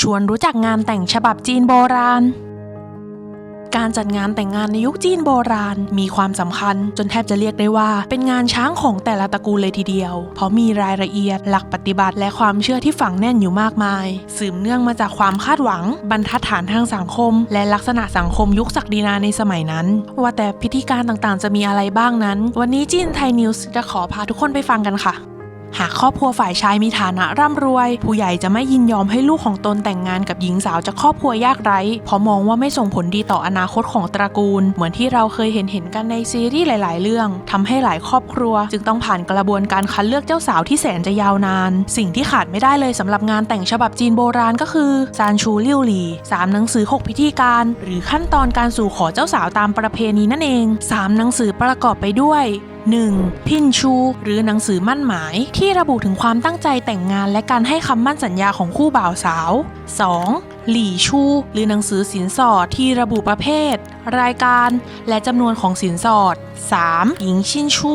ชวนรู้จักงานแต่งฉบับจีนโบราณ การจัดงานแต่งงานในยุคจีนโบราณมีความสำคัญ จนแทบจะเรียกได้ว่า เป็นงานช้างของแต่ละตระกูลเลยทีเดียว เพราะมีรายละเอียด หลักปฏิบัติและความเชื่อที่ฝังแน่นอยู่มากมาย สืบเนื่องมาจากความคาดหวัง บรรทัดฐานทางสังคม และลักษณะสังคมยุคศักดินาในสมัยนั้น ว่าแต่พิธีการต่างๆ จะมีอะไรบ้างนั้น วันนี้จีนไทยนิวส์จะขอพาทุกคนไปฟังกันค่ะ หากครอบครัวฝ่ายชายมีฐานะร่ำรวย ผู้ใหญ่จะไม่ยินยอมให้ลูกของตนแต่งงานกับหญิงสาวจากครอบครัวยากไร้เพราะมองว่าไม่ส่งผลดีต่ออนาคตของตระกูล เหมือนที่เราเคยเห็นเห็นกันในซีรีส์หลาย ๆ เรื่องทำให้หลายครอบครัว จึงต้องผ่านกระบวนการคัดเลือกเจ้าสาวที่แสนจะยาวนาน สิ่งที่ขาดไม่ได้เลยสำหรับงานแต่งฉบับจีนโบราณก็คือซานชูเลี่ยวหลี่สามหนังสือ 6 พิธีการ หรือขั้นตอนการสู่ขอเจ้าสาวตามประเพณีนั่นเองสามหนังสือประกอบไปด้วย 1. พินชู หรือหนังสือมั่นหมาย ที่ระบุถึงความตั้งใจแต่งงานและการให้คำมั่นสัญญาของคู่บ่าวสาว 2. หลี่ชู หรือหนังสือสินสอดที่ระบุประเภท รายการ และจำนวนของสินสอด 3. หญิงชินชู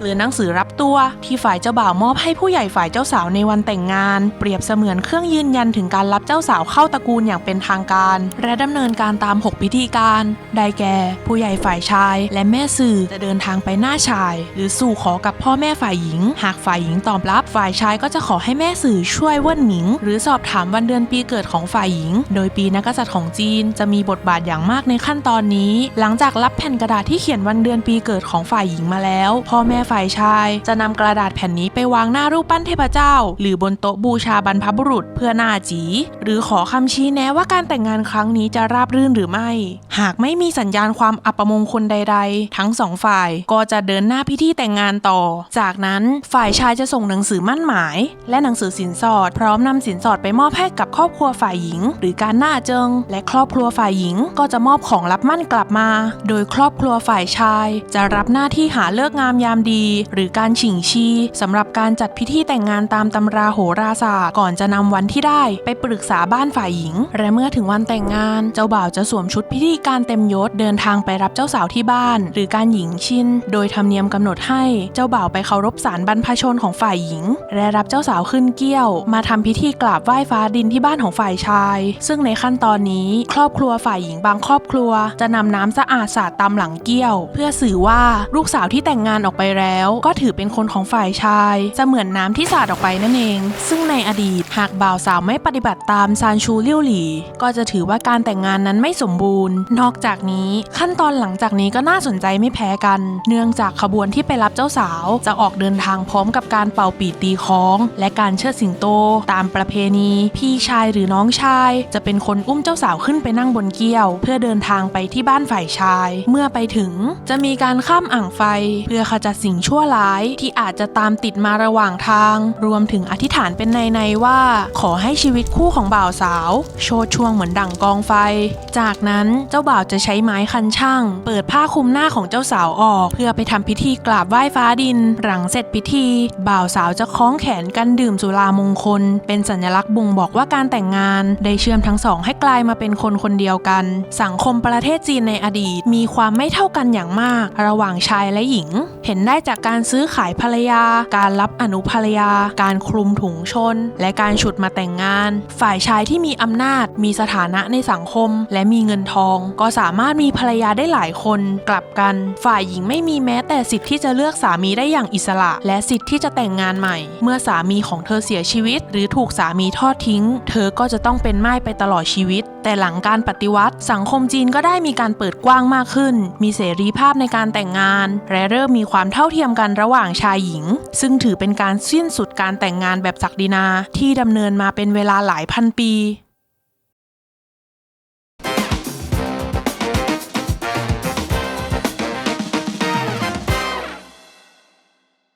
หรือหนังสือรับ ตัวที่ฝ่ายเจ้าบ่าวมอบให้ผู้ใหญ่ฝ่ายเจ้าสาวในวันแต่งงาน เปรียบเสมือนเครื่องยืนยันถึงการรับเจ้าสาวเข้าตระกูลอย่างเป็นทางการ และดำเนินการตาม 6 พิธีการ ได้แก่ ผู้ใหญ่ฝ่ายชาย และแม่สื่อจะเดินทางไปหน้าชาย หรือสู่ขอกับพ่อแม่ฝ่ายหญิง หากฝ่ายหญิงตอบรับ ฝ่ายชายก็จะขอให้แม่สื่อช่วยเว่นหนิง หรือสอบถามวันเดือนปีเกิดของฝ่ายหญิง โดยปีนักกษัตริย์ของจีนจะมีบทบาทอย่างมากในขั้นตอนนี้ หลังจากรับแผ่นกระดาษที่เขียนวันเดือนปีเกิดของฝ่ายหญิงมาแล้ว พ่อแม่ฝ่ายชายจะนำกระดาษแผ่นนี้ไปวางหน้ารูปปั้นเทพเจ้า หรือบนโต๊ะบูชาบรรพบุรุษเพื่อหน้าจี หรือขอคำชี้แนะว่าการแต่งงานครั้งนี้จะราบรื่นหรือไม่ หากไม่มีสัญญาณความอัปมงคลใด ๆ ทั้งสองฝ่ายก็จะเดินหน้าพิธีแต่งงานต่อ จากนั้นฝ่ายชายจะส่งหนังสือมั่นหมาย และหนังสือสินสอด พร้อมนำสินสอดไปมอบให้กับครอบครัวฝ่ายหญิง หรือการหน้าเจิง และครอบครัวฝ่ายหญิงก็จะมอบของรับมั่นกลับมา โดยครอบครัวฝ่ายชาย จะรับหน้าที่หาเลิกงามยามดี หรือการฉิงชีสำหรับการจัดพิธีแต่งงานตามตำราโหราศาสตร์ก่อนจะนำวันที่ได้ไปปรึกษาบ้านฝ่ายหญิง และเมื่อถึงวันแต่งงาน เจ้าบ่าวจะสวมชุดพิธีการเต็มยศเดินทางไปรับเจ้าสาวที่บ้าน หรือการหญิงชินโดยธรรมเนียมกำหนดให้เจ้าบ่าวไปเคารพศาลบรรพชนของฝ่ายหญิง และรับเจ้าสาวขึ้นเกี้ยว มาทำพิธีกราบไหว้ฟ้าดินที่บ้านของฝ่ายชาย ซึ่งในขั้นตอนนี้ครอบครัวฝ่ายหญิงบางครอบครัว จะนำน้ำสะอาดสาดตามหลังเกี้ยว เพื่อสื่อว่าลูกสาวที่แต่งงานออกไปแล้ว ก็ถือเป็นคนของฝ่ายชาย จะเหมือนน้ำที่สาดออกไปนั่นเอง ซึ่งในอดีตหากบ่าวสาวไม่ปฏิบัติตามซานชูเลี่ยวหลี่ก็จะถือว่าการแต่งงานนั้นไม่สมบูรณ์ นอกจากนี้ขั้นตอนหลังจากนี้ก็น่าสนใจไม่แพ้กัน เนื่องจากขบวนที่ไปรับเจ้าสาว จะออกเดินทางพร้อมกับการเป่าปีตีคล้อง และการเชิดสิงโต ตามประเพณี พี่ชายหรือน้องชาย จะเป็นคนอุ้มเจ้าสาวขึ้นไปนั่งบนเกี้ยว เพื่อเดินทางไปที่บ้านฝ่ายชาย เมื่อไปถึงจะมีการข้ามอ่างไฟ เพื่อขจัดสิ่งชั่วร้ายที่อาจจะตามติดมาระหว่างทาง รวมถึงอธิษฐานเป็นในในๆว่า ขอให้ชีวิตคู่ของบ่าวสาว โชดช่วงเหมือนดั่งกองไฟ จากนั้นเจ้าบ่าวจะใช้ไม้คันช่าง เปิดผ้าคลุมหน้าของเจ้าสาวออก เพื่อไปทำพิธีกราบไหว้ฟ้าดิน หลังเสร็จพิธี บ่าวสาวจะคล้องแขนกันดื่มสุรามงคล เป็นสัญลักษณ์บ่งบอกว่าการแต่งงาน ได้เชื่อมทั้งสองให้กลายมาเป็นคนคนเดียวกัน สังคมประเทศจีนในอดีตมีความไม่เท่ากันอย่างมาก ระหว่างชายและหญิง เห็นได้จากการซื้อขายภรรยา การรับอนุภรรยา การคลุมถุงชน และการฉุดมาแต่งงาน ฝ่ายชายที่มีอำนาจ มีสถานะในสังคม และมีเงินทอง ก็สามารถมีภรรยาได้หลายคน กลับกัน ฝ่ายหญิงไม่มีแม้แต่สิทธิ์ที่จะเลือกสามีได้อย่างอิสระ และสิทธิ์ที่จะแต่งงานใหม่ เมื่อสามีของเธอเสียชีวิต หรือถูกสามีทอดทิ้ง เธอก็จะต้องเป็นไม่ายไปตลอดชีวิต แต่หลังการปฏิวัติ สังคมจีนก็ได้มีการเปิดกว้างมากขึ้น มีเสรีภาพในการแต่งงาน และเริ่มมีความเท่าเทียมกันระหว่างชายหญิง ซึ่งถือเป็นการสิ้นสุดการแต่งงานแบบศักดินาที่ดำเนินมาเป็นเวลาหลายพันปี